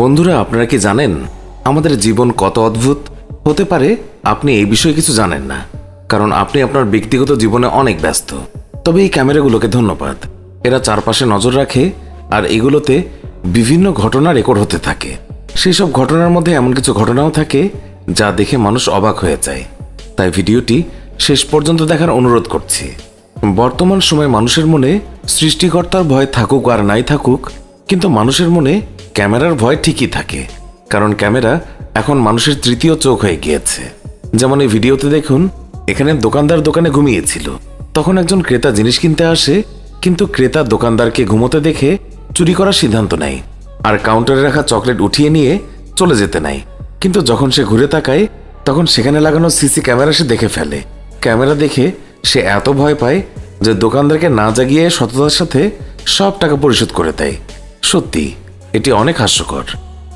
বন্ধুরা, আপনারা কি জানেন আমাদের জীবন কত অদ্ভুত? হতে পারে আপনি এই বিষয়ে কিছু জানেন না, কারণ আপনি আপনার ব্যক্তিগত জীবনে অনেক ব্যস্ত। তবে এই ক্যামেরাগুলোকে ধন্যবাদ। এরা চারপাশে নজর রাখে আর এগুলোতে বিভিন্ন ঘটনা রেকর্ড হতে থাকে। সেই সব ঘটনার মধ্যে এমন কিছু ঘটনাও থাকে যা দেখে মানুষ অবাক হয়ে যায়। তাই ভিডিওটি শেষ পর্যন্ত দেখার অনুরোধ করছি। বর্তমান সময়ে মানুষের মনে সৃষ্টিকর্তার ভয় থাকুক আর নাই থাকুক, কিন্তু মানুষের মনে ক্যামেরার ভয় ঠিকই থাকে, কারণ ক্যামেরা এখন মানুষের তৃতীয় চোখ হয়ে গিয়েছে। যেমন এই ভিডিওতে দেখুন, এখানে দোকানদার দোকানে ঘুমিয়েছিল। তখন একজন ক্রেতা জিনিস কিনতে আসে, কিন্তু ক্রেতা দোকানদারকে ঘুমোতে দেখে চুরি করার সিদ্ধান্ত নেয় আর কাউন্টারে রাখা চকলেট উঠিয়ে নিয়ে চলে যেতে নাই কিন্তু যখন সে ঘুরে তাকায়, তখন সেখানে লাগানো সিসি ক্যামেরা সে দেখে ফেলে। ক্যামেরা দেখে সে এত ভয় পায় যে দোকানদারকে না জাগিয়ে সততার সাথে সব টাকা পরিশোধ করে দেয়। সত্যি। এটি অনেক হাস্যকর।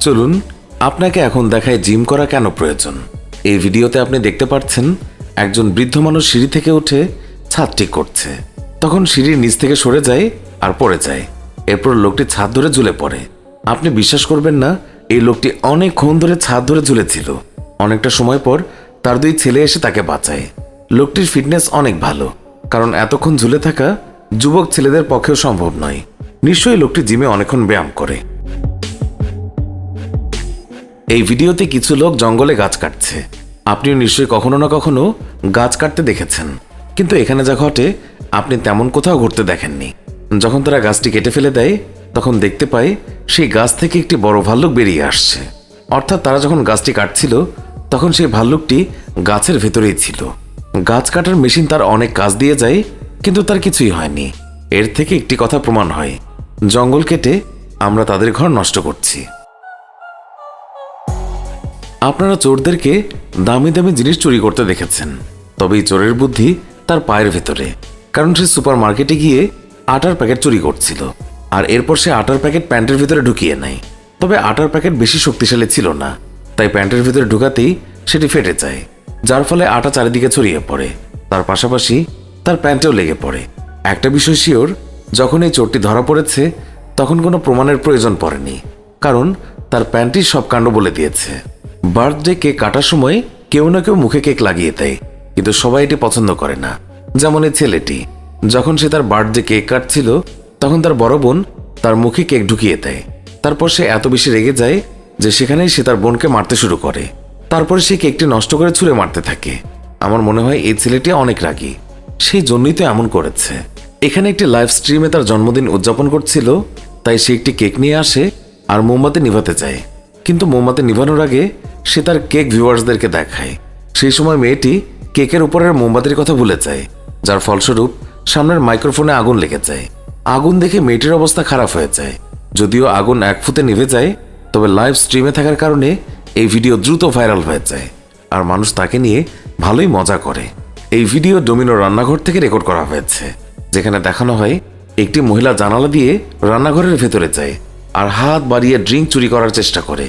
চলুন, আপনাকে এখন দেখায় জিম করা কেন প্রয়োজন? এই ভিডিওতে আপনি দেখতে পাচ্ছেন একজন বৃদ্ধ মানুষ সিঁড়ি থেকে উঠে ছাদ ঠিক করছে। তখন সিঁড়ির নিচ থেকে সরে যায় আর পড়ে যায়। এরপর লোকটি ছাদ ধরে ঝুলে পড়ে। আপনি বিশ্বাস করবেন না, এই লোকটি অনেকক্ষণ ধরে ছাদ ধরে ঝুলেছিল। অনেকটা সময় পর তার দুই ছেলে এসে তাকে বাঁচায়। লোকটির ফিটনেস অনেক ভালো, কারণ এতক্ষণ ঝুলে থাকা যুবক ছেলেদের পক্ষেও সম্ভব নয়। নিশ্চয়ই লোকটি জিমে অনেকক্ষণ ব্যায়াম করে। এই ভিডিওতে কিছু লোক জঙ্গলে গাছ কাটছে। আপনিও নিশ্চয়ই কখনো না কখনো গাছ কাটতে দেখেছেন। কিন্তু এখানে যা ঘটে, আপনি তেমন কোথাও ঘুরতে দেখেননি। যখন তারা গাছটি কেটে ফেলে দেয়, তখন দেখতে পায় সেই গাছ থেকে একটি বড় ভাল্লুক বেরিয়ে আসছে। অর্থাৎ তারা যখন গাছটি কাটছিল, তখন সেই ভাল্লুকটি গাছের ভেতরেই ছিল। গাছ কাটার মেশিন তার অনেক কাজ দিয়ে যায়, কিন্তু তার কিছুই হয়নি। এর থেকে একটি কথা প্রমাণ হয়। জঙ্গল কেটে আমরা তাদের ঘর নষ্ট করছি। আপনারা চোরদেরকে দামি দামি জিনিস চুরি করতে দেখেছেন। তবে এই চোরের বুদ্ধি তার পায়ের ভেতরে, কারণ সে সুপার মার্কেটে গিয়ে আটার প্যাকেট চুরি করছিল, আর এরপর সে আটার প্যাকেট প্যান্টের ভিতরে ঢুকিয়ে নেয়। তবে আটার প্যাকেট বেশি শক্তিশালী ছিল না, তাই প্যান্টের ভিতরে ঢুকাতেই সেটি ফেটে যায়, যার ফলে আটা চারিদিকে ছড়িয়ে পড়ে। তার পাশাপাশি তার প্যান্টেও লেগে পড়ে। একটা বিষয় শিওর, যখন এই চোরটি ধরা পড়েছে, তখন কোনো প্রমাণের প্রয়োজন পড়েনি, কারণ তার প্যান্টই সব কাণ্ড বলে দিয়েছে। বার্থডে কেক কাটার সময় কেউ না কেউ মুখে কেক লাগিয়ে দেয়, কিন্তু সবাই এটি পছন্দ করে না। যেমন এই ছেলেটি। যখন সে তার বার্থডে কেক কাটছিল, তখন তার বড় বোন তার মুখে কেক ঢুকিয়ে দেয়। তারপর সে এত বেশি রেগে যায় যে সেখানেই সে তার বোনকে মারতে শুরু করে। তারপরে সে কেকটি নষ্ট করে ছুঁড়ে মারতে থাকে। আমার মনে হয় এই ছেলেটি অনেক রাগী। সেই জন্যই তো এমন করেছে। এখানে একটি লাইভ স্ট্রিমে তার জন্মদিন উদযাপন করছিল, তাই সে একটি কেক নিয়ে আসে আর মোমবাতি নিভাতে যায়। কিন্তু মোমবাতি নিভানোর আগে সে তার কেক ভিউয়ার্সদেরকে দেখায়। সেই সময় মেয়েটি কেকের উপরের মোমবাতির কথা ভুলে যায়, যার ফলস্বরূপ সামনের মাইক্রোফোনে আগুন লেগে যায়। আগুন দেখে মেয়েটির অবস্থা খারাপ হয়ে যায়। যদিও আগুন এক ফুতে নিভে যায়, তবে লাইভ স্ট্রিমে থাকার কারণে এই ভিডিও দ্রুত ভাইরাল হয়ে যায়, আর মানুষ তাকে নিয়ে ভালোই মজা করে। এই ভিডিও ডোমিনো রান্নাঘর থেকে রেকর্ড করা হয়েছে, যেখানে দেখানো হয় একটি মহিলা জানালা দিয়ে রান্নাঘরের ভেতরে যায়, আর হাত বাড়িয়ে ড্রিঙ্ক চুরি করার চেষ্টা করে।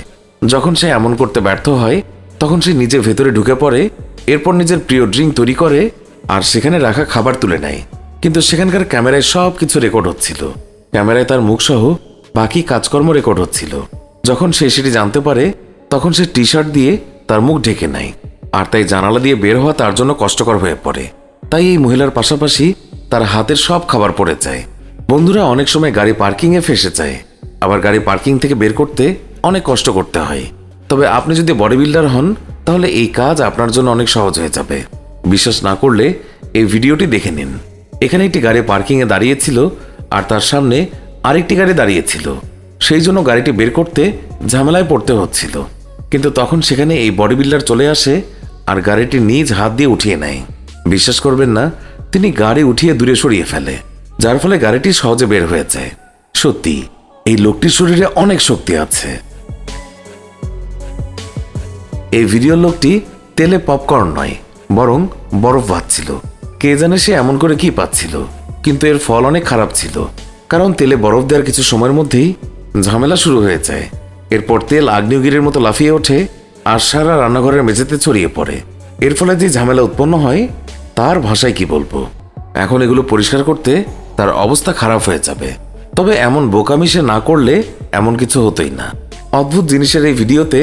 যখন সে এমন করতে ব্যর্থ হয়, তখন সে নিজের ভেতরে ঢুকে পড়ে, এরপর নিজের প্রিয় ড্রিঙ্ক তৈরি করে আর সেখানে রাখা খাবার তুলে নেয়। কিন্তু সেখানকার ক্যামেরায় সব কিছু রেকর্ড হচ্ছিল। ক্যামেরায় তার মুখসহ বাকি কাজকর্ম রেকর্ড হচ্ছিল। যখন সে সেটি জানতে পারে, তখন সে টি শার্ট দিয়ে তার মুখ ঢেকে নেয় আর তাই জানালা দিয়ে বের হওয়া তার জন্য কষ্টকর হয়ে পড়ে। তাই এই মহিলার পাশাপাশি তার হাতের সব খাবার পড়ে যায়। বন্ধুরা অনেক সময় গাড়ি পার্কিংয়ে ফেসে যায়। আবার গাড়ি পার্কিং থেকে বের করতে অনেক কষ্ট করতে হয়। তবে আপনি যদি বডি বিল্ডার হন, তাহলে এই কাজ আপনার জন্য অনেক সহজ হয়ে যাবে। বিশ্বাস না করলে এই ভিডিওটি দেখে নিন। এখানে একটি গাড়ি পার্কিংয়ে দাঁড়িয়েছিল আর তার সামনে আরেকটি গাড়ি দাঁড়িয়েছিল। সেই জন্য গাড়িটি বের করতে ঝামেলায় পড়তে হচ্ছিল। কিন্তু তখন সেখানে এই বডি বিল্ডার চলে আসে আর গাড়িটি নিজ হাত দিয়ে উঠিয়ে নেয়। বিশ্বাস করবেন না, তিনি গাড়ি উঠিয়ে দূরে সরিয়ে ফেলে, যার ফলে গাড়িটি সহজে বের হয়ে যায়। সত্যি, এই লোকটির শরীরে অনেক শক্তি আছে। এই ভিডিও লোকটি তেলে পপকর্ন নয়, বরং বরফ ভাজছিল। কে জানে সে এমন করে কি পাচ্ছিল, কিন্তু এর ফল অনেক খারাপ ছিল, কারণ তেলে বরফ দেওয়ার কিছু সময়ের মধ্যেই ঝামেলা শুরু হয়ে যায়। এরপর তেল আগ্নেয়গিরির মতো লাফিয়ে ওঠে আর সারা রান্নাঘরের মেঝেতে ছড়িয়ে পড়ে। এর ফলে যে ঝামেলা উৎপন্ন হয়, তার ভাষায় কি বলব? এখন এগুলো পরিষ্কার করতে তার অবস্থা খারাপ হয়ে যাবে। তবে এমন বোকামি সে না করলে এমন কিছু হতোই না। অদ্ভুত জিনিসের এই ভিডিওতে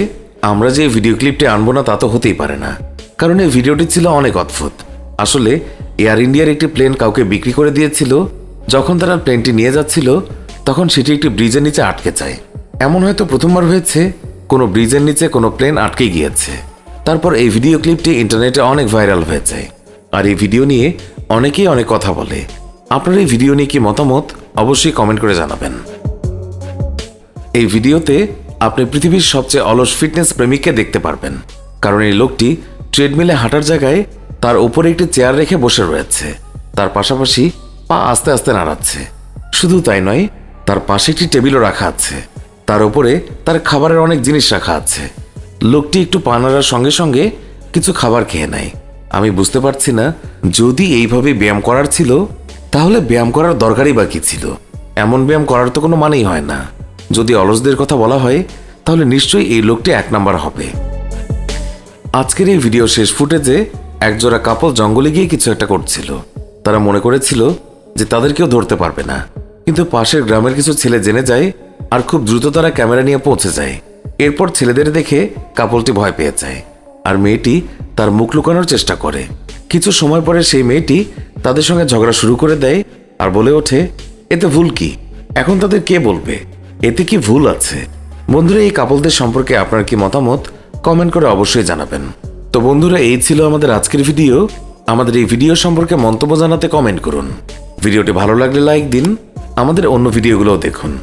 আমরা যে ভিডিও ক্লিপটি আনব না, তা তো হতেই পারে না। কারণ এই ভিডিওটি ছিল অনেক অদ্ভুত। আসলে এয়ার ইন্ডিয়ার একটি প্লেন কাউকে বিক্রি করে দিয়েছিল। যখন তারা প্লেনটি নিয়ে যাচ্ছিল, তখন সেটি একটি ব্রিজের নিচে আটকে যায়। এমন হয়তো প্রথমবার হয়েছে, কোনো ব্রিজের নিচে কোনো প্লেন আটকে গিয়েছে। তারপর এই ভিডিও ক্লিপটি ইন্টারনেটে অনেক ভাইরাল হয়ে যায়। আর এই ভিডিও নিয়ে অনেকেই অনেক কথা বলে। আপনার এই ভিডিও নিয়ে কি মতামত? অবশ্যই কমেন্ট করে জানাবেন। এই ভিডিওতে আপনি পৃথিবীর সবচেয়ে অলস ফিটনেস প্রেমিককে দেখতে পারবেন। কারণ এই লোকটি ট্রেডমিলে হাঁটার জায়গায় তার উপরে একটি চেয়ার রেখে বসে রয়েছে। তার পাশাপাশি পা আস্তে আস্তে নাড়াচ্ছে। শুধু তাই নয়, তার পাশে একটি টেবিলও রাখা আছে। তার উপরে তার খাবারের অনেক জিনিস রাখা আছে। লোকটি একটু পা নাড়ার সঙ্গে সঙ্গে কিছু খাবার খেয়ে নেয়। আমি বুঝতে পারছি না, যদি এইভাবে ব্যায়াম করার ছিল, তাহলে ব্যায়াম করার দরকারই বা কি ছিল? এমন ব্যায়াম করার তো কোনো মানেই হয় না। যদি অলসদের কথা বলা হয়, তাহলে নিশ্চয়ই এই লোকটি এক নাম্বার হবে। আজকের এই ভিডিও শেষ ফুটেজে একজোড়া কাপল জঙ্গলে গিয়ে কিছু একটা করছিল। তারা মনে করেছিল যে তাদেরকেও ধরতে পারবে না। কিন্তু পাশের গ্রামের কিছু ছেলে জেনে যায় আর খুব দ্রুত তারা ক্যামেরা নিয়ে পৌঁছে যায়। এরপর ছেলেদের দেখে কাপলটি ভয় পেয়ে যায়। আর মেয়েটি তার মুখ লুকানোর চেষ্টা করে। কিছু সময় পরে সেই মেয়েটি তাদের সঙ্গে ঝগড়া শুরু করে দেয় আর বলে ওঠে, এতে ভুল কি? এখন তাদের কে বলবে? এতে কি ভুল আছে? বন্ধুরা, এই কাপলদের সম্পর্কে আপনার কি মতামত? কমেন্ট করে অবশ্যই জানাবেন। তো বন্ধুরা, এই ছিল আমাদের আজকের ভিডিও। আমাদের এই ভিডিও সম্পর্কে মন্তব্য জানাতে কমেন্ট করুন। ভিডিওটি ভালো লাগলে লাইক দিন, আমাদের অন্য ভিডিওগুলোও দেখুন।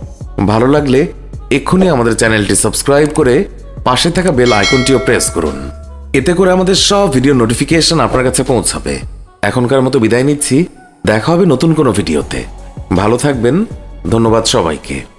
ভালো লাগলে এক্ষুনি আমাদের চ্যানেলটি সাবস্ক্রাইব করে পাশে থাকা বেল আইকনটিও প্রেস করুন। এতে করে আমাদের সব ভিডিও নোটিফিকেশন আপনার কাছে পৌঁছাবে। এখনকার মতো বিদায় নিচ্ছি। দেখা হবে নতুন কোনো ভিডিওতে। ভালো থাকবেন। ধন্যবাদ সবাইকে।